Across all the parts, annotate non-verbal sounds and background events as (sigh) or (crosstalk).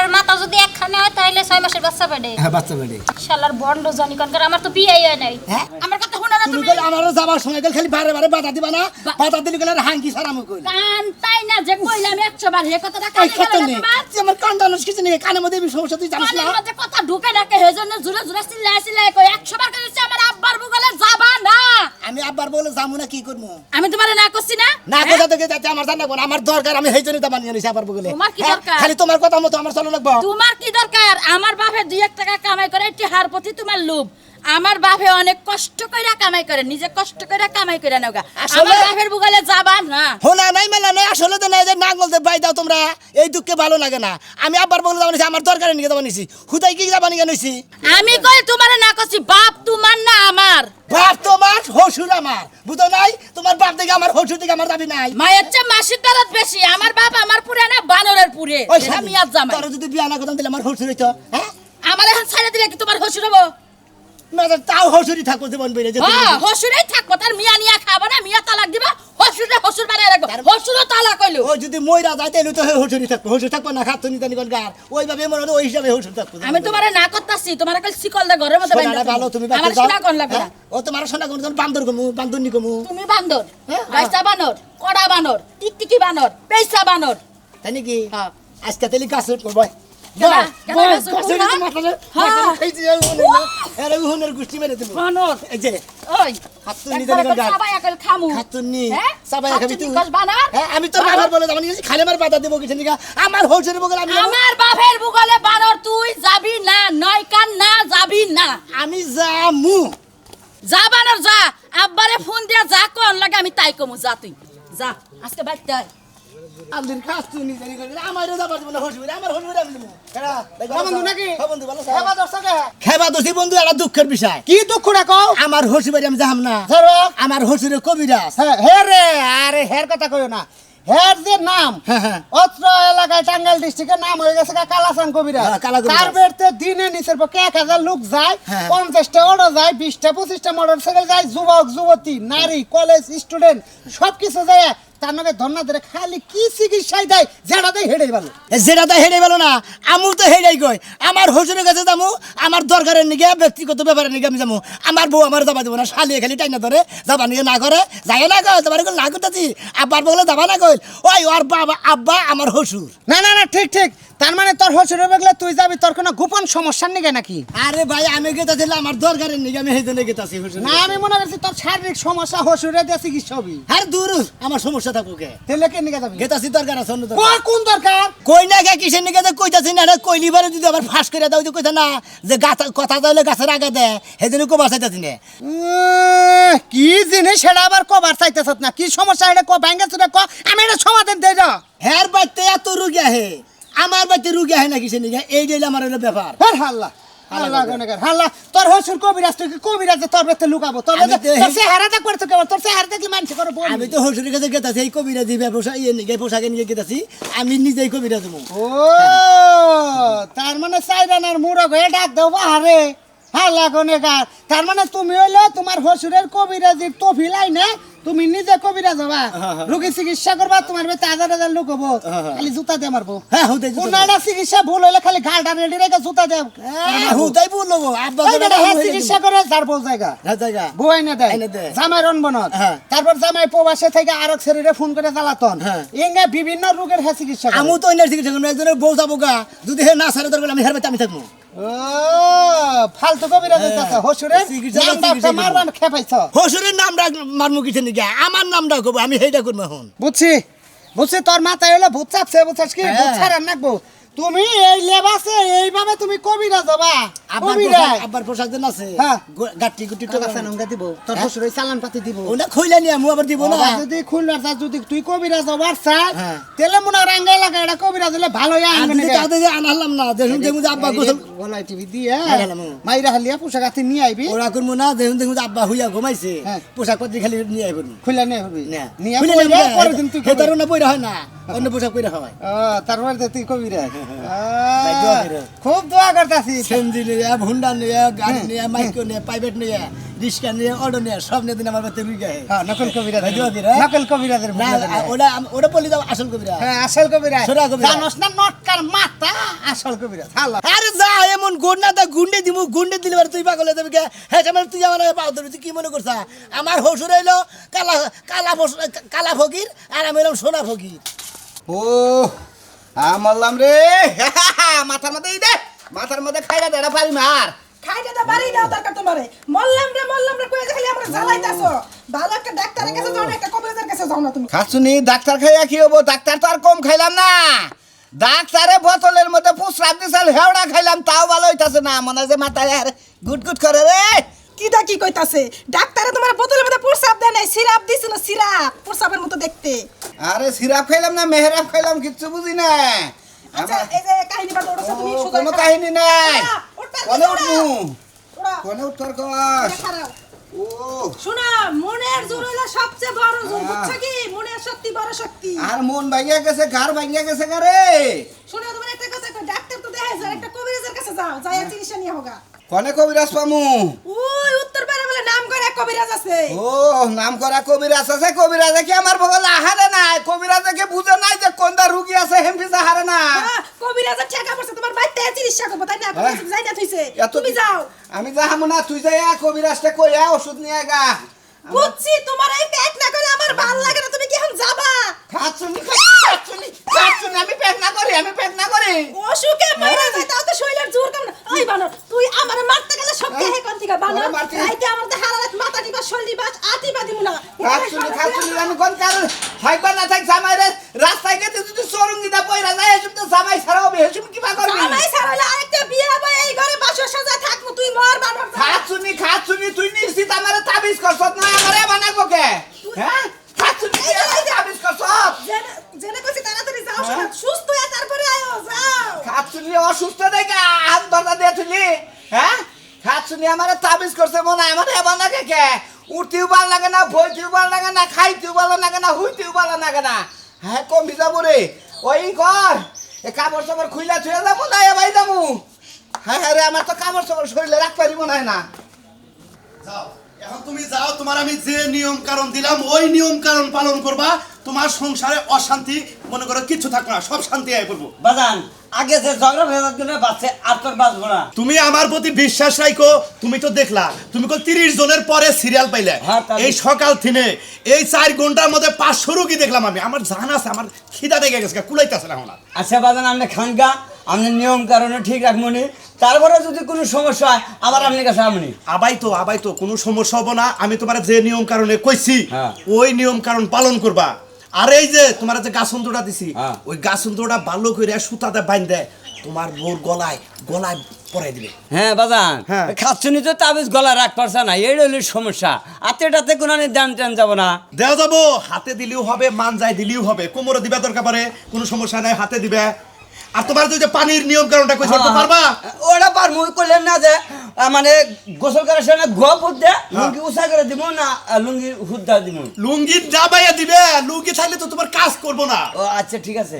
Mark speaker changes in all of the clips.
Speaker 1: বড়ের মাথা যদি একখানে হয় তাহলে ছয় মাসের বাচ্চা পেটে
Speaker 2: হ্যাঁ বাচ্চা বেড়ে।
Speaker 1: শালার বন্ড জানি কারণ আমার তো বিয়ে হয় নাই।
Speaker 2: হ্যাঁ?
Speaker 1: আমার
Speaker 2: তুমি?
Speaker 1: তুমি
Speaker 2: কইলে আমারও যাবার সময় গেল খালি বারে বারে বাধা দিবা না? বাধা দিলে গেলে আর হাঙ্কি সারামো কইলে
Speaker 1: কান তাই না যে কইলাম একশো বার হে কথাটা
Speaker 2: এই
Speaker 1: কানে
Speaker 2: কথা
Speaker 1: গেল
Speaker 2: নেই। আমার কান কিছু নেই কানের মধ্যে সমস্যা তুই জানিস না?
Speaker 1: মধ্যে কথা ঢুকে হেজন্য জুড়ে জুড়ে চিল্লাই চিল্লাই কই বার কইছে আমার আব্বার বুগলে যাবা না।
Speaker 2: আমি আব্বার বলে যাব না কি করব
Speaker 1: আমি তোমারে না করছি না?
Speaker 2: না কোথা থেকে যাচ্ছে আমার জানা কোন আমার দরকার আমি সেই জন্যই দাবান নিয়ে আবার বলে
Speaker 1: তোমার কি
Speaker 2: হ্যাঁ?
Speaker 1: দরকার?
Speaker 2: খালি তোমার কথা মতো আমার চলো লাগবো।
Speaker 1: তোমার কি দরকার? আমার বাপে দুই এক টাকা কামাই করে একটি হার প্রতি তোমার লোভ। আমার বাপে অনেক কষ্ট কইরা কামাই করে নিজে কষ্ট কইরা কামাই করে নেওগা
Speaker 2: আসলে-
Speaker 1: আমার বাপের বুগলে যাবা না।
Speaker 2: হোনা নাই মেলা নাই আসলে তো নাই যে নাঙ্গল দিয়ে বাই দাও তোমরা এই দুঃখে ভালো লাগে না। আমি আব্বার বলে যাবানিছি আমার দরকারে নিয়ে যাবানিছি হুদাই কি যাবানি কেনছি
Speaker 1: আমি কই তোমারে না করছি বাপ তোমার না আমার।
Speaker 2: বাপ তোমার হসুর আমার। বুঝো নাই? তোমার বাপ থেকে আমার হসুর থেকে আমার দাবি নাই।
Speaker 1: মায়ের চেয়ে মাসির দরদ বেশি আমার বাপ আমার পুরে না বানরের পুরে।
Speaker 2: স্বামী,
Speaker 1: মিয়ার জামাই।
Speaker 2: তোরা যদি বিয়া না করতাম তাহলে আমার হসুর হইতো হ্যাঁ?
Speaker 1: আমার এখন ছাড়ে দিলে কি তোমার হসুর হব?
Speaker 2: না তো তাও হসুরই থাকব জীবন বেড়ে যেতে
Speaker 1: হ্যাঁ হসুরেই তার মিয়া নিয়া খাব না মিয়া তালাক দিবা হসুরে হসুর বানায় রাখব হসুরও তালাক কইলো
Speaker 2: ও যদি মইরা যায় তাহলে তো হসুরই থাকব হসুর থাকব না খাতো নিতানি কোন গার। ওইভাবে মনে হয় ওই হিসাবে হসুর থাকব।
Speaker 1: আমি তোমারে না করতাছি তোমার কাল শিকল দে ঘরের মধ্যে বাইন্ধা
Speaker 2: ভালো তুমি।
Speaker 1: আমার শোনা কোন লাগবে
Speaker 2: হ্যাঁ? ও তোমার সোনা কোন বান্দর কমু বান্দরনি কমু।
Speaker 1: তুমি বান্দর
Speaker 2: হ্যাঁ,
Speaker 1: রাস্তা বানর কড়া বানর টিকটিকি বানর পেইসা বানর।
Speaker 2: তাই নাকি?
Speaker 1: হ্যাঁ।
Speaker 2: আজকে তাহলে গাছ
Speaker 1: উঠবো
Speaker 2: আমি তো বাবার বলে যাব আমার বাধা দেবো কিছু আমার হৌসের বগল আমি
Speaker 1: আমার বাপের বুগলে বানর তুই যাবি না নয় কান না যাবি না।
Speaker 2: আমি যামু।
Speaker 1: যা বানর যা। আব্বারে ফোন দিয়া যা কোন লাগে আমি তাই কমু যা তুই। যা আজকে বাড়তে
Speaker 2: করে আমারও যাবার দেবো না হৌসের আমার আমি দেবো
Speaker 3: হ্যাঁ বন্ধু নাকি?
Speaker 2: হ্যাঁ বন্ধু ভালো
Speaker 3: হেবা দর্শকে
Speaker 2: খেবা দোষী বন্ধু একটা দুঃখের বিষয়।
Speaker 3: কি দুঃখ রাখো
Speaker 2: আমার হসি বাড়ি আমি না। আমার হসুরে কবিরাজ।
Speaker 3: হে রে আরে হের কথা কইও না। হের যে নাম
Speaker 2: হ্যাঁ, হ্যাঁ।
Speaker 3: অত্র এলাকায় টাঙ্গাইল ডিস্ট্রিক্টের নাম হয়ে গেছে কালাসান কবিরা
Speaker 2: হ্যাঁ।
Speaker 3: তার বেড়তে দিনে নিচের পক্ষে এক হাজার লোক যায়
Speaker 2: হ্যাঁ।
Speaker 3: পঞ্চাশটা অটো যায় বিশটা পঁচিশটা মোটর সাইকেল যায় যুবক যুবতী নারী কলেজ স্টুডেন্ট সব কিছু যায় তার নামে ধর্ণা ধরে খালি কি চিকিৎসায় দেয়? যেটা দেয় হেঁটে ভালো
Speaker 2: যেটা না। আমু তো হেডাই কই। আমার হসুরের কাছে যাব আমার দরকারের নিগে ব্যক্তিগত ব্যাপারের নিগে আমি যাব আমার বউ আমার যাবা দেবো না শালিয়ে খালি টাইনা ধরে যাবা নিয়ে না করে না তোমার না করতেছি আব্বার বলে যাবা না কই। ওই ওর বাবা আব্বা আমার হসুর
Speaker 3: না না না ঠিক ঠিক। তার মানে তোর হসুরে বেগলে তুই যাবি তোর কোনো গোপন সমস্যার নিগে নাকি?
Speaker 2: আরে ভাই আমি গেতাছিলাম আমার দরকারের নিগে আমি জন্য গেতাছি হসুর
Speaker 3: না আমি মনে করছি তোর শারীরিক সমস্যা হসুরে দিয়ে চিকিৎসা হবি।
Speaker 2: আর দূর আমার সমস্যা থাকুক কে?
Speaker 3: তেলে কে নিগে যাবি
Speaker 2: গেতাছি দরকার আছে অন্য দরকার।
Speaker 3: কোন দরকার?
Speaker 2: কই না গে কিসের নিকে যে কইতাছি না কইলি বারে যদি আবার ফাঁস করে দাও যে কইতা না যে গাছ কথা তাহলে গাছের আগা সেদিন কো না।
Speaker 3: কি জিনিস সেটা আবার কবার চাইতেছ না? কি সমস্যা? এটা ক চুরে ক আমি এটা সমাধান দেই না
Speaker 2: হের বাড়িতে এত রুগী আহে আমার বাড়িতে রুগী আহে না কিসের নিকে এই দিলে আমার ব্যাপার।
Speaker 3: হ্যাঁ হাল্লা। হাল্লা গনেগার হাল্লা তোর হসুর কবিরাজ তুই কবিরাজ তোর বেতে লুকাবো। তোর
Speaker 2: আমি
Speaker 3: বেতে
Speaker 2: তো-
Speaker 3: দেখ করতে কেমন তোর চেহারা দেখলে মানুষ করে বলবি।
Speaker 2: আমি তো হসুরের কাছে গেতাছি এই ইয়ে পোশাকে নিয়ে গেতাছি আমি নিজেই কবিরা দেবো।
Speaker 3: ও তার মানে চাইরানার মুরগ হয়ে ডাক দেবো আরে হাল্লা গনেগার তার মানে তুমি হইল তোমার হসুরের কবিরাজির তফিলাই না তুমি নিজে কবিরাজ যাবা রোগী চিকিৎসা করবা তোমার বেতে হাজার হাজার লোক হব খালি জুতা দিয়ে মারবো।
Speaker 2: হ্যাঁ
Speaker 3: চিকিৎসা ভুল হইলে খালি গালটা রেডি রেখে জুতা দেব
Speaker 2: হুদাই
Speaker 3: বেটা হ্যাঁ চিকিৎসা করে যার জায়গা।
Speaker 2: জায়গা।
Speaker 3: না দেয়। জামাই রনবনত
Speaker 2: হ্যাঁ।
Speaker 3: তারপর জামাই প্রবাসে থেকে আরেক শরীরে ফোন করে জ্বালাতন।
Speaker 2: হ্যাঁ।
Speaker 3: এঙ্গে বিভিন্ন রোগের হ্যাঁ চিকিৎসা।
Speaker 2: আমু তো চিকিৎসা একজনের বউ যাব গা। যদি হে না সারে দরকার আমি হের বাড়িতে আমি থাকব।
Speaker 3: ফালতু হসুরের খেপাইছ।
Speaker 2: হসুরের মারমু কিছু নিকে আমার নামটা করব আমি সেইটা করব এখন।
Speaker 3: বুঝছি বুঝছি তোর মাথায় হলো ভূত চাপছে বুঝছিস কি?
Speaker 2: হ্যাঁ।
Speaker 3: ভূত ছাড়ান নাকবো। তুমি এই লেবাসে এইভাবে তুমি কবিরা যাবা?
Speaker 2: আব্বার
Speaker 3: কবিরা।
Speaker 2: পোশাক- যেন আছে।
Speaker 3: হ্যাঁ।
Speaker 2: গো- গাঁটটি গুটি
Speaker 3: টাকা সানঙ্গা দিব। তোর
Speaker 2: হ্যাঁ।
Speaker 3: হসুরের চালান পাতি দিব।
Speaker 2: ওটা খইলা নিয়ে আমি আবার দিব না?
Speaker 3: আবার যদি খুলবার চাস যদি তুই কবিরাজ হবার চাস
Speaker 2: হ্যাঁ।
Speaker 3: তাহলে মনে রাঙ্গাই লাগা এটা কবিরাজ হলে ভালো
Speaker 2: আর যদি তাদের আনালাম না দেখুন দেখুন যে আব্বা গোসল
Speaker 3: গলায় টিভি দিয়ে। মাইরা হালিয়া পোশাক আতি নিয়ে আইবি।
Speaker 2: ওরা করব না দেখুন দেখুন যে আব্বা হইয়া ঘুমাইছে। পোশাক পাতি খালি নিয়ে আইব।
Speaker 3: খুলে নিয়ে হবি
Speaker 2: না।
Speaker 3: নিয়ে পরে দিন তুই
Speaker 2: হেতারও না পইরা হয় না? অন্য পোশাক পইরা হয়
Speaker 3: তারপরে তুই
Speaker 2: ভাই, দোয়া করো।
Speaker 3: খুব দোয়া করতেছি।
Speaker 2: সেনজি নিয়ে ভুন্ডা নিয়ে গাড়ি নিয়ে মাইক নিয়ে প্রাইভেট নিয়ে রিক্সা নিয়ে অটো নিয়ে সব নিয়ে দিন আমার বাড়িতে রুই
Speaker 4: হ্যাঁ নকল কবিরাজ? নকল কবিরাজের
Speaker 2: ওটা ওটা বলি দাও আসল কবিরা।
Speaker 4: হ্যাঁ আসল কবিরাজ
Speaker 2: সোনা কবিরাজ।
Speaker 4: জানোস না নটকার মাথা আসল কবিরাজ হালা
Speaker 2: আরে যা এমন তা গুন্ডে দিমু গুন্ডে দিলে তুই পাগল হয়ে যাবি কে? হ্যাঁ আমার তুই আমার পাও ধরবি তুই কি মনে করছা? আমার হসুর হইল কালা কালা কালা ফকির আর আমি হইলাম সোনা ফকির।
Speaker 4: ও আমলাম রে। (laughs) মাথার মধ্যে দে মাথার মধ্যে খাইরা দেড়া পারি মার
Speaker 5: তো বাড়ি দাও দরকার তোমারে। মল্লাম রে মল্লাম রে কয়ে খালি আমরা জ্বালাইতাছো? ভালো একটা ডাক্তারের কাছে যাও না একটা কবিরাজের কাছে যাও না তুমি।
Speaker 4: খাচ্ছুনি ডাক্তার খাইয়া কি হব? ডাক্তার তো আর কম খাইলাম না। ডাক্তারে বোতলের মধ্যে পুষরাপ দিছিল হেওড়া খাইলাম তাও ভালো হইতাছে না। মনে হয় যে মাথায় আর গুট গুট করে রে।
Speaker 5: কি দা কি কইতাছে? ডাক্তারে তোমার বোতলের মধ্যে প্রসাব দেয় নাই সিরাপ দিছিল সিরাপ প্রসাবের মতো দেখতে।
Speaker 4: আরে সিরাপ খাইলাম না মেহরাব খাইলাম কিচ্ছু বুঝি না।
Speaker 5: আচ্ছা এই যে কাহিনী বাদ ওটা তুমি
Speaker 4: ও, কোনো কাহিনী নাই। কোনে
Speaker 5: ওরা,
Speaker 4: কোনে উত্তর কর
Speaker 5: ওটা
Speaker 4: ও।
Speaker 5: শোনো মনের জোর হলো সবচেয়ে বড় জোর। বুঝছ কি? মনের শক্তি বড় শক্তি।
Speaker 4: আর মন ভাঙিয়া গেছে ঘর ভাঙিয়া গেছে গারে
Speaker 5: শোনো তোমার একটা কথা ডাক্তার তো দেখাই যায় একটা কবিরাজের কাছে যাও যাই চিকিৎসা নিয়ে হোগা
Speaker 4: কনে কবিরাজ পামু?
Speaker 5: ওই উত্তর পাড়া বলে নাম করে কবিরাজ আছে।
Speaker 4: ও নাম করা কবিরাজ আছে। কবিরাজে কি আমার বগল আহারে নাই? কবিরাজে কি বুঝে নাই যে কোনটা রুগী আছে হেমফিস আহারে না?
Speaker 5: কবিরাজের টাকা পড়ছে তোমার বাড়িতে চিকিৎসা করব তাই না। যাই না থইছে। তুমি যাও।
Speaker 4: আমি যাহামু না তুই যাই কবিরাজটা কইয়া ওষুধ নিয়ে গা
Speaker 5: বুঝছি তোমার এই পেট না করে আমার ভালো লাগে না। তুমি কি এখন যাবা?
Speaker 4: খাচ্ছুনি খাচ্ছুনি খাচ্ছুনি। আমি পেট না করি আমি পেট না করি।
Speaker 5: অসুখে মরে। যায় তাও তো শরীরের জোর কেমন ওই বানো তুই আমারে মারতে গেলে সব কে কোন থেকে বানো
Speaker 4: ওরে মারতে-
Speaker 5: রাইতে আমার তো হারারাত মাথা টিপা শরীর বাস আতি বাদি মুনা।
Speaker 4: খাচ্ছুনি খাচ্ছুনি আমি কোন কারণ? থাকবা না থাক জামাই রে রাস্তায় গেতে যদি সরঙ্গিটা পয়রা যায় এসব তো জামাই ছাড়া হবে এসব কি বা করবি
Speaker 5: আমায় ছাড়ালে আরেকটা বিয়ে হবে এই ঘরে বাসর সাজা থাকব তুই মর বানর যা।
Speaker 4: খাচ্ছুনি খাচ্ছুনি তুই নিশ্চিত আমারে তাবিজ করছত না আমারে বানাবো কে হ্যাঁ খাচ্ছুনি তুই আমারে তাবিজ করছত
Speaker 5: জেনে জেনে কইছি তাড়াতাড়ি যাও
Speaker 4: হ্যাঁ।
Speaker 5: শোনা সুস্থ হয়ে তারপরে আয়ো যাও
Speaker 4: খাচ্ছুনি অসুস্থ দেখে হাত ধরা দিয়ে তুলি হ্যাঁ খাচ্ছুনি আমারে তাবিজ করছে মনে হয় মানে এবার লাগে কে? উঠতেও ভালো লাগে না, বইতেও ভালো লাগে না, খাইতেও ভালো লাগে না হুইতেও ভালো লাগে না। হ্যাঁ কমবি যাব রে। ওই কর এ কাপড় চাপড় খুইলা ছুঁয়ে যাব না, এ ভাই যাব। হ্যাঁ হ্যাঁ রে, আমার তো কাপড় চাপড় শরীরে রাখ পারি মনে হয় না।
Speaker 6: যাও। এখন তুমি যাও তোমার আমি যে নিয়ম কারণ দিলাম ওই নিয়ম কারণ পালন করবা তোমার সংসারে অশান্তি মনে করো কিছু থাকবে না সব শান্তি আয় করব।
Speaker 7: বাজান আগে যে ঝগড়া ভেজার জন্য বাঁচছে আর তোর বাঁচবো না।
Speaker 6: তুমি আমার প্রতি বিশ্বাস রাখো তুমি তো দেখলা তুমি তো তিরিশ জনের পরে সিরিয়াল পাইলে।
Speaker 7: হ্যাঁ,
Speaker 6: এই সকাল থেকে এই চার ঘণ্টার মধ্যে পাঁচশো রুগী দেখলাম আমি? আমার জান আছে আমার খিদা দেখে গেছে কুলাইতেছে না আমার
Speaker 7: আচ্ছা বাজান আপনি খানকা আপনি নিয়ম কারণে ঠিক রাখবনি তারপরে যদি কোনো সমস্যা হয় আবার আপনার কাছে আমনি
Speaker 6: আবাই তো আবাই তো কোনো সমস্যা হব না। আমি তোমার যে নিয়ম কারণে কইছি
Speaker 7: হ্যাঁ।
Speaker 6: ওই নিয়ম কারণ পালন করবা। আর এই যে তোমার যে গাছন্ত্রটা দিছি
Speaker 7: হ্যাঁ।
Speaker 6: ওই গাছন্ত্রটা ভালো করে সুতাতে বাইন দেয় তোমার বোর গলায় গলায় পরাই দিবে।
Speaker 7: হ্যাঁ বাজান।
Speaker 6: হ্যাঁ।
Speaker 7: খাচ্ছুনি তো তাবিজ গলা রাখ পারছে না এই হলো সমস্যা। আতেটাতে কোনো দান টান যাব না।
Speaker 6: দেওয়া যাব হাতে দিলেও হবে মান যায় দিলেও হবে। কোমরে দিবে দরকার পরে কোনো সমস্যা নাই হাতে দিবে। আর তোমার যে পানির নিয়ম কারণটা কইছো
Speaker 7: হ্যাঁ।
Speaker 6: তো পারবা
Speaker 7: ওরা পার মুই করলেন না যে মানে গোসল করার সময় গোয়া ফুট দে লুঙ্গি উষা করে দিব না লুঙ্গি হুদ্দা দিব
Speaker 6: লুঙ্গি দাবাইয়া দিবে লুঙ্গি থাকলে তো তোমার কাজ করব না।
Speaker 7: ও আচ্ছা ঠিক আছে।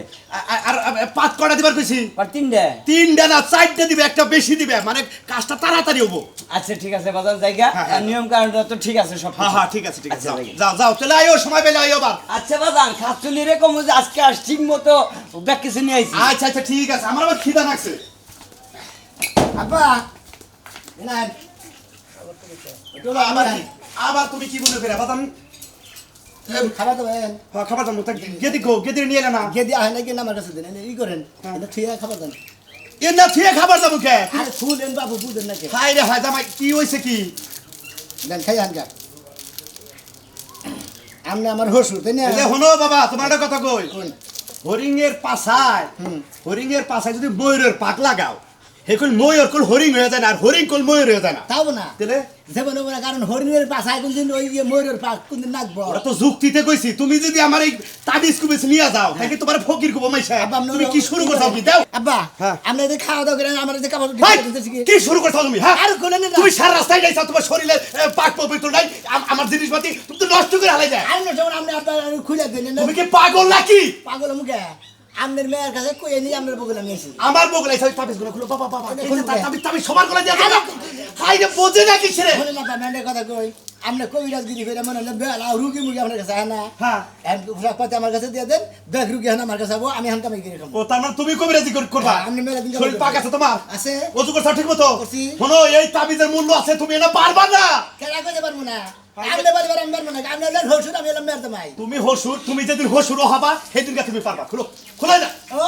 Speaker 6: আর পাঁচ কটা দিবার কইছি?
Speaker 7: আর তিনটে?
Speaker 6: তিনটা না চারটে দিবে একটা বেশি দিবে মানে কাজটা তাড়াতাড়ি হব।
Speaker 7: আচ্ছা ঠিক আছে বাজার জায়গা।
Speaker 6: হ্যাঁ, হ্যাঁ।
Speaker 7: নিয়ম কারণটা তো ঠিক আছে সব
Speaker 6: হ্যাঁ হ্যাঁ ঠিক আছে ঠিক আছে
Speaker 7: আচ্ছা,
Speaker 6: যাও, যাও চলে আইও সময় পেলে আইও আবার।
Speaker 7: আচ্ছা বাজান খাচ্ছুনি রে কম যে আজকে আর ঠিক মতো ব্যাগ কিছু নিয়ে আইছি।
Speaker 6: আচ্ছা আচ্ছা ঠিক আছে আমার আবার খিদা লাগছে।
Speaker 2: আব্বা
Speaker 6: আবার তুমি কি মনে করে বাদাম?
Speaker 2: খাবার তো ভাই
Speaker 6: হ্যাঁ খাবার দাম গেদি গো গেদি নিয়ে এলে না।
Speaker 2: গেদি আহে নাকি আমার কাছে? দেন ই করেন। থুয়ে খাবার দেন
Speaker 6: এ না থিয়ে খাবার যাব কে
Speaker 2: আরে ফুলেন বাবু ফুলেন নাকি?
Speaker 6: হাই রে হাই জামাই কি কি?
Speaker 2: দেন খাই আনকা আমনে আমার হসু তাই না?
Speaker 6: হনো বাবা তোমার একটা কথা কই? হরিং এর
Speaker 2: হুম।
Speaker 6: হরিং এর পাছায় যদি ময়ূরের পাক লাগাও কল ময়ূর কল হরিং হয়ে যায় না আর হরিং কল ময়ূর হয়ে যায় না।
Speaker 2: তাও না।
Speaker 6: তাহলে
Speaker 2: যেমন না কারণ হরিণের পাশায় কোনদিন ওই যে ময়ূরের পাক কোনদিন নাকবো
Speaker 6: ওরা তো যুক্তিতে কইছি তুমি যদি আমার এই তাবিজ কুবিজ নিয়ে যাও তাকে তোমার ফকির কুবো
Speaker 2: আব্বা, আপনি
Speaker 6: তুমি
Speaker 2: ওরা-
Speaker 6: কি শুরু করছ তুমি দাও।
Speaker 2: আব্বা। আমরা যদি খাওয়া দাওয়া করেন আমার যদি কাপড় কি
Speaker 6: শুরু করছ তুমি হ্যাঁ
Speaker 2: আর কোনে না
Speaker 6: তুমি সারা রাস্তায় যাইছো তোমার শরীরে পাক পবিত্র নাই আমার জিনিসপাতি তুমি তো নষ্ট করে হালাই যায়।
Speaker 2: আর না যেমন আপনি আপনার খুলে দিলেন
Speaker 6: তুমি কি পাগল নাকি
Speaker 2: পাগল মুখে আমনের মেয়ের কাছে কই নি আমনের বগুলা নিয়েছি
Speaker 6: আমার বগলে সব তাবিজগুলো খুলো বাবা বাবা তাবিজ। তাবিজ সবার গলা। দিয়ে হাই রে বোঝে নাকি
Speaker 2: ছেলে না কথা কই? আমনে কবিরাজ গিরি করে মনে হলে বেলা রুগী মুগি আপনার কাছে আনা
Speaker 6: হ্যাঁ।
Speaker 2: পুরা কথা আমার কাছে দিয়ে দেন ব্যাগ রুগী হানা আমার কাছে আবো আমি হান কামাই করে
Speaker 6: ও তার মানে তুমি কবিরাজি কর- করবা?
Speaker 2: হ্যাঁ, আমি মেলা দিন
Speaker 6: শরীর পাক আছে তোমার?
Speaker 2: আছে।
Speaker 6: অজু করছ ঠিক মতো। শোনো এই তাবিজের মূল্য আছে তুমি এটা পারবা না।
Speaker 2: কেনা করতে পারব না। না।
Speaker 6: তুমি হসুর তুমি যেদিন হসুরও হবা সেদিনকে তুমি পারবা। খুলো খোলাই না।
Speaker 2: ও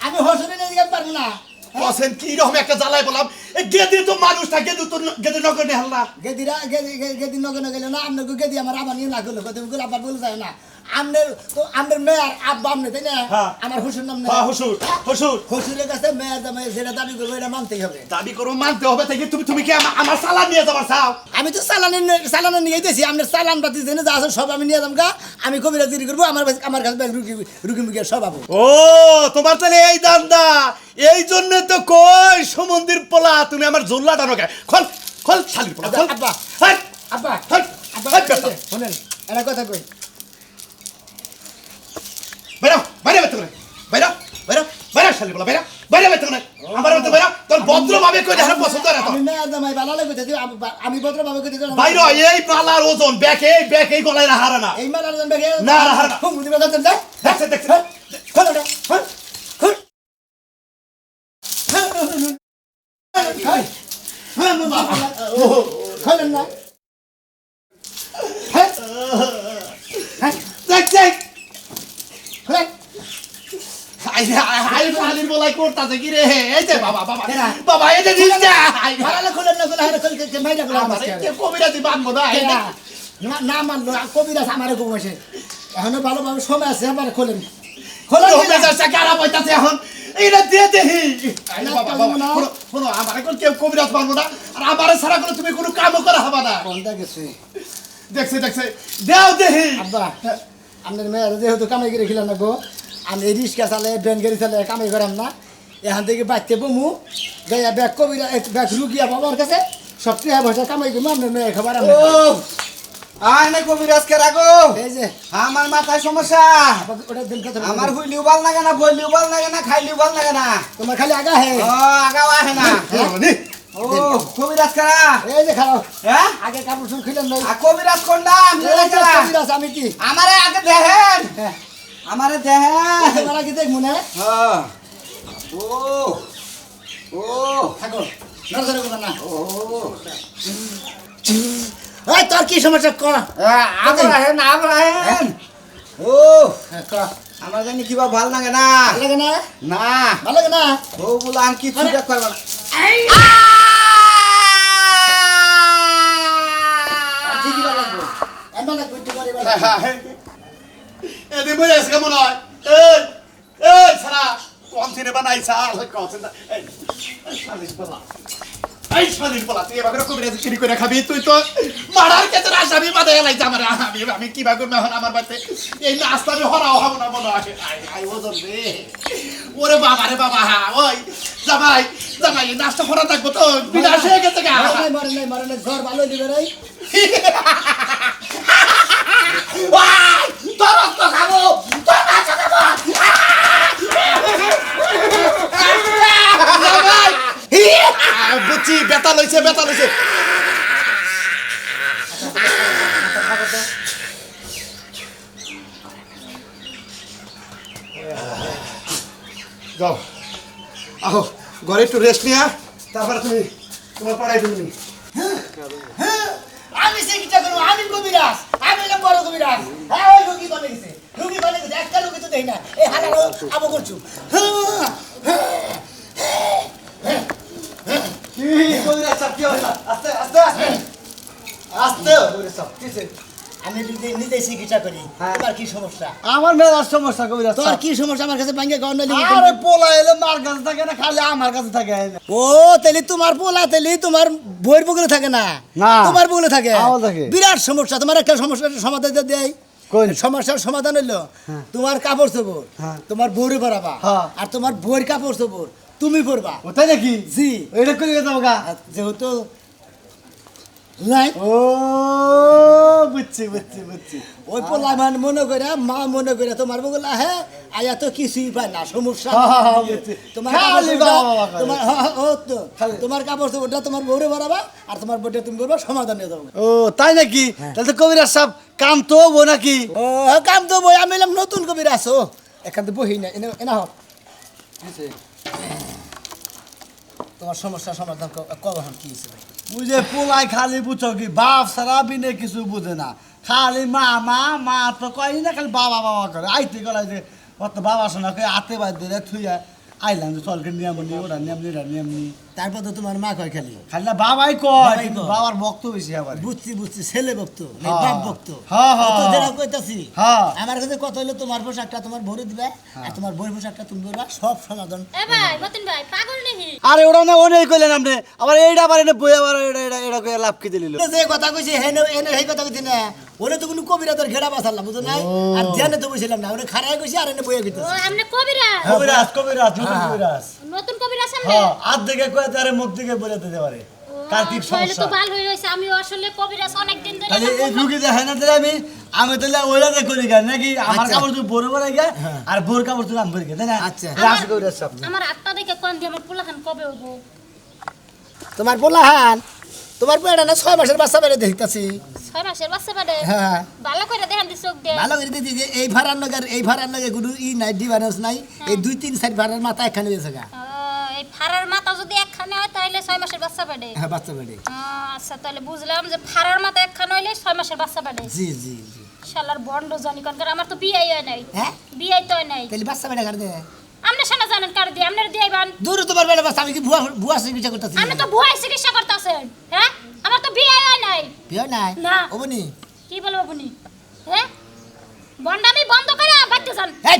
Speaker 2: আমি হসুরে পারব না।
Speaker 6: বসেন, কি রকম একটা জ্বালায় বললাম গেদি তো মানুষ না, গেদি তো গেদি নগর নেহাল না
Speaker 2: গেদিরা, গেদি গেদি নগর গেলে না আমনে গেদি আমার আবার নিয়ে না করল গেদি আবার বলে যায় না। আমনের তো আমনের মেয়ের আব্বা আমনে তাই না?
Speaker 6: হ্যাঁ।
Speaker 2: আমার হসুর নাম না?
Speaker 6: হ্যাঁ হসুর হসুর।
Speaker 2: হসুরের কাছে মেয়ের দামে যেটা দাবি করব এটা মানতেই হবে।
Speaker 6: দাবি করো মানতে হবে তাই তুমি তুমি কি আমা- আমার সালান নিয়ে যাবার চাও?
Speaker 2: আমি তো চালানে চালানে নিয়ে দিয়েছি আপনার চালান পাতি জেনে যা আছে সব আমি নিয়ে যাম গা। আমি কবিরা দিরি করব আমার আমার কাছে রুগী রুগী মুগিয়ে সব আবো।
Speaker 6: ও তোমার তাহলে এই দান্দা এই জন্য তো কই সমন্দির পোলা তুমি আমার জোল্লা টানো কে? খল খল শালির পোলা খল।
Speaker 2: আব্বা। আব্বা আব্বা। শোনেন কথা কই
Speaker 6: বাইরা বাইরে বেতে করে বাইরা বাইরা বাইরা শালির পোলা বাইরা বাইরে বেতে করে আমার বেতে বাইরা তোর ভদ্রভাবে কই দেখা পছন্দ না
Speaker 2: আমি মেয়ের দামাই ভালো লাগে তো আমি ভদ্র ভাবে কইতে
Speaker 6: বাইরে এই পালার ওজন ব্যাকে এই ব্যাকে গলায় না
Speaker 2: মেলার
Speaker 6: না, না। দেখছে দেখছে
Speaker 2: না খোল খোল খোলেন না হ্যাঁ
Speaker 6: দেখ দেখ
Speaker 2: খোলেন
Speaker 6: আই আই শালির পোলাই করতাছে কি রে এই যে বাবা বাবা
Speaker 2: কেনা?
Speaker 6: বাবা এই যে দিস না আই
Speaker 2: ভালো খোলেন না খোলা খোল কে মাইরা খোলা
Speaker 6: আমার এই কবিরাজি বানবো না এই
Speaker 2: না
Speaker 6: দেখ।
Speaker 2: না না মানলো কবিরাজ আমারে ঘুমাইছে এখনও ভালোভাবে সময় আছে আমার খোলেন। খোলেন
Speaker 6: এখন? এইটা দিয়ে দেহি। শোনো, আমার এখন কেউ কবিরাজ পারব না। আর আমার করে তুমি কোনো কামও করা হবে না। দেখছে দেখছে। দেও দেহি।
Speaker 2: আপনার মেয়ের যেহেতু কামাই করে খিলাম না গো আমি রিক্সা চালে ব্যান গাড়ি চালে কামাই করাম না। এখান থেকে বাচ্চা বমু গাইয়া ব্যাগ কবিরা ব্যাগ রুগিয়া বাবার কাছে সব পয়সা কামাই করব আপনার মেয়ে খাবার
Speaker 3: না কবিরাজ কে রাখো
Speaker 2: এই যে।
Speaker 3: আমার মাথায় সমস্যা।
Speaker 2: ওটা কথা
Speaker 3: আমার হুইলিও ভালো লাগে না বইলিও ভালো লাগে না খাইলিও ভালো লাগে না।
Speaker 2: তোমার খালি আগা হে।
Speaker 3: ও আগাও আহে না। ও কবিরাজ কারা
Speaker 2: এই যে খারাপ
Speaker 3: হ্যাঁ?
Speaker 2: আগে কাপড় চুল খিলেন নাই
Speaker 3: কবিরাজ কোনটা?
Speaker 2: কবিরাজ, আমি কি?
Speaker 3: আমারে আগে দেখেন।
Speaker 2: হ্যাঁ।
Speaker 3: আমারে দেখেন
Speaker 2: তোমার কি দেখ না
Speaker 3: হ্যাঁ। ও ও।
Speaker 2: থাকো। নজরে করো না।
Speaker 3: ও
Speaker 2: এই তোর কি সমস্যা? কর
Speaker 3: আবার আহেন আবার আহেন ও। আমার জানি কিবা ভালো লাগে না।
Speaker 2: ভালো লাগে না?
Speaker 3: না।
Speaker 2: ভালো লাগে না?
Speaker 3: ও বলে আমি কিছু দেখ পারব না।
Speaker 2: ঠিকই লাগবে। এমন লাগবে
Speaker 6: এদিন বলে এসে কেমন হয় এই এই সারা কোন সিনে বানাইছা কোন সিনে এই শালির পোলা এই শালির পোলা তুই এবার কবিরাজি চুরি করে খাবি তুই তো মারার ক্ষেত্রে আসামি বাদে এলাই আমার আমি আমি কি বা করব এখন আমার বাড়িতে এই নাস্তা আমি হরাও হব না মনে হয় আই ওজন রে ওরে বাবা রে বাবা ওই জামাই জামাই নাস্তা হরা থাকব তো বিনাশ হয়ে গেছে গা
Speaker 2: মরে নাই, মরে নাই, নাই, জ্বর ভালো দিবে রে।
Speaker 6: ওয়াই তোর রক্ত খাব তোর মাংস খাব। আহ, বুঝছি বেতা লইছে বেতা লইছে। যাও। আহো ঘরে একটু রেস্ট নিয়া তারপরে তুমি তোমার পড়াই তুমি
Speaker 2: হ্যাঁ, আমি চিকিৎসা করব আমি কবিরাজ আমি বড় কবিরাজ। হ্যাঁ ওই রুগী বলে গেছে রুগী বলে গেছে একটা রুগী তো দেই না এই হালারও আবো করছু আমি নিজে নিজে চিকিৎসা করি। তোমার কি সমস্যা?
Speaker 3: আমার মেলার সমস্যা কবিরাজ।
Speaker 2: তোর কি সমস্যা? আমার কাছে
Speaker 3: আরে পোলা এলে মার কাছে থাকে না খালি আমার কাছে থাকে।
Speaker 2: ও তাহলে তোমার পোলা তাহলে তোমার বইয়ের থাকে না। তোমার থাকে? বিরাট সমস্যা। তোমার একটা সমস্যার সমাধান দেয়? সমস্যার সমাধান হইল। তোমার কাপড় চোপড়
Speaker 3: হ্যাঁ।
Speaker 2: তোমার বউরে পরাবা
Speaker 3: হ্যাঁ।
Speaker 2: আর তোমার বউয়ের কাপড় চোপড় তুমি পরবা।
Speaker 3: ওটাই নাকি?
Speaker 2: জি।
Speaker 3: এটা করে
Speaker 2: যেহেতু নাই
Speaker 8: ও বুঝছি বুঝছি বুঝছি।
Speaker 2: ওই পোলা মান মনে করে মা মনে করে তোমার বগুলা হ্যাঁ আয়া তো কিছুই পায় না সমস্যা
Speaker 8: হ্যাঁ, হ্যাঁ, হ্যাঁ।
Speaker 2: তোমার। তোমার হ্যাঁ, হ্যাঁ, ও তো তোমার কাপড় তোমার বউরে বাড়াবা আর তোমার বউটা তুমি করবা সমাধান নিয়ে যাব।
Speaker 8: ও তাই নাকি? তাহলে তো কবিরাজ সাহেব কাম তো হব নাকি?
Speaker 2: ও। কাম তো বই আমি এলাম নতুন কবির আছো। এখান থেকে বহি না এনে এনা হোক তোমার সমস্যার সমাধান কখন কি
Speaker 8: বুঝে পোলাই খালি বুঝো কি বাপ সারা বিনে কিছু বুঝে না। খালি মা মা মা তো কই না খালি বাবা বাবা করে। আইতে গলাই যে অত বাবা শোনা কে আতে বাদ ধরে থুইয়া আইলাম যে চলকে নিয়ম নি ওটা নিয়ম নি ওটা নিয়ম নি।
Speaker 2: তারপর তো তোমার মা কয় খালি?
Speaker 8: খালি না বাবাই কয় কিন্তু বাবার বক্ত বেশি আবার।
Speaker 2: বুঝছি বুঝছি ছেলে ভক্ত
Speaker 8: হ্যাঁ।
Speaker 2: বাপ ভক্ত।
Speaker 8: হ্যাঁ, হ্যাঁ,
Speaker 2: তো। যেটা কইতাছি। আমার কাছে কত হইল তোমার পোশাকটা তোমার ভরে দিবে আর তোমার বই পোশাকটা তুমি করবা সব সমাধান
Speaker 9: এ ভাই মতিন ভাই পাগল নেহি
Speaker 8: আরে ওরা না অনেক কইলেন আপনি আবার এইটা আবার এটা বই আবার এটা এটা এটা কইয়া লাভ কি দিলিল
Speaker 2: যে কথা কইছি হেনে এনে সেই কথা কইছি না। ওরে তো কোনো কবিরা তোর ঘেরা বাসালাম বুঝো নাই? আর ধ্যানে তো বসিলাম না ওরে খারাই কইছি আর এনে বইয়া
Speaker 9: ও
Speaker 2: কইতাছি
Speaker 9: আমনে কবিরা
Speaker 8: কবিরাজ কবিরাজ নতুন কবিরাজ।
Speaker 9: নতুন কবিরা সামনে
Speaker 8: হ্যাঁ আর দিকে কয়ে তারে মুখ দিকে বলে দিতে পারে। কার কি
Speaker 9: তাহলে তো
Speaker 8: সমস্যা।
Speaker 9: ভালো হয়ে রয়েছে আমি আসলে কবিরাজ অনেক দিন ধরে
Speaker 8: তাহলে এই রুগী দেখে না তাহলে আমি আমি তাহলে ওইটাতে করি গা নাকি আমার
Speaker 2: আচ্ছা।
Speaker 8: কাপড় তুই বড় বড় গা আর বোর কাপড় তুই আমি করি গা তাই না?
Speaker 2: আচ্ছা।
Speaker 8: রাস কবিরাজ সব
Speaker 9: আমার আটটা দেখে কোন দিয়ে আমার পোলাখান কবে হব
Speaker 2: তোমার পোলাহান তোমার পেড়া না ছয় মাসের বাচ্চা বেড়ে দেখতাছি।
Speaker 9: ছয় মাসের বাচ্চা বাদে
Speaker 2: হ্যাঁ
Speaker 9: ভালো করে দেখেন দি চোখ দিয়ে
Speaker 2: ভালো করে যে এই ভাড়ার নগর এই ভাড়ার নগর কোনো ই নাই নাই এই দুই তিন সাইড ভাড়ার মাথা গা
Speaker 9: এই ফাড়ার মাথা যদি একখানে হয় তাহলে ছয় মাসের বাচ্চা
Speaker 2: হ্যাঁ বাচ্চা
Speaker 9: আচ্ছা তাহলে বুঝলাম যে ফাড়ার মাথা একখানে হইলে ছয় মাসের বাচ্চা বাদে
Speaker 2: জি জি জি
Speaker 9: শালার বন্ড জানি কারণ আমার তো বিয়ে হয় নাই
Speaker 2: হ্যাঁ
Speaker 9: বিয়ে তো হয় নাই
Speaker 2: তাহলে বাচ্চা কার দে
Speaker 9: আপনি শোনা জানেন কার দিয়ে আপনার দিয়ে বান
Speaker 2: দূর তোমার বেড়ে বাচ্চা আমি কি ভুয়া ভুয়া চিকিৎসা করতেছি
Speaker 9: তো চিকিৎসা করতেছেন হ্যাঁ তো বিয়ে নাই।
Speaker 2: বিয়ে নাই?
Speaker 9: না।
Speaker 2: ওবনি
Speaker 9: কি বলব হ্যাঁ বন্ডামি বন্ধ করে বাড়তে যান।
Speaker 2: এই,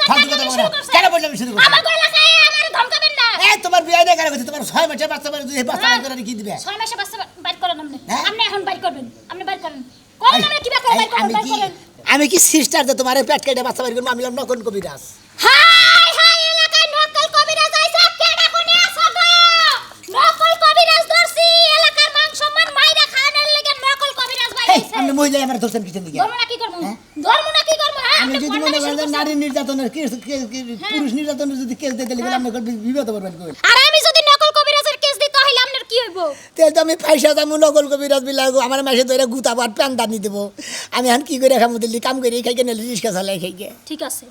Speaker 9: যান কেন?
Speaker 2: কথা
Speaker 9: শুরু
Speaker 2: বলো না।
Speaker 9: করছেন?
Speaker 2: কেন বললাম শুরু করছেন?
Speaker 9: আমার এলাকায় আমার ধমকাবেন না।
Speaker 2: এই তোমার বিয়ে নাই কেন করছে? তোমার ছয় মাসের বাচ্চা বেড়ে এই বাচ্চা বেড়ে করে কি দিবে?
Speaker 9: ছয় মাসে বাচ্চা বাইর করেন আপনি? আপনি এখন বাইর করবেন। আপনি বাইর করেন। করেন আপনি কিবা করে বাইর করেন
Speaker 2: আমি
Speaker 9: বাইর
Speaker 2: কি
Speaker 9: করেন।
Speaker 2: আমি কি সিস্টার যে তোমার পেট কেটে বাচ্চা বের করব? আমি হলাম নকল কবিরাজ
Speaker 9: হাই হাই এলাকায় নকল কবিরাজ আইছে কেডা কোনে আছো গো নকল কবিরাজ ধরছি এলাকার মান সম্মান মাইরা খাওয়ানোর লাগি নকল কবিরাজ বাইর
Speaker 2: এই
Speaker 9: হইছে
Speaker 2: আপনি মহিলা আমার ধরছেন দিকে?
Speaker 9: ধর্ম না কি করব ধর্ম না কি করব হ্যাঁ
Speaker 2: আমি যদি মনে করেন নারী নির্যাতনের কেস কে- পুরুষ নির্যাতনের যদি কেস দিতে গেলে আপনি বিবাদ করবেন? কই
Speaker 9: আর আমি যদি নকল কবিরাজের কেস দিই তাহলে আপনার কি হইব?
Speaker 2: তেল তো আমি পয়সা দামু নকল কবিরাজ বিলাগো আমার মাসে ধরে গুতা প্যান দানি দেবো। আমি এখন কি করে খামু দিল্লি? কাম করে খাইকে নিলে রিস্কা চালাই
Speaker 9: ঠিক আছে।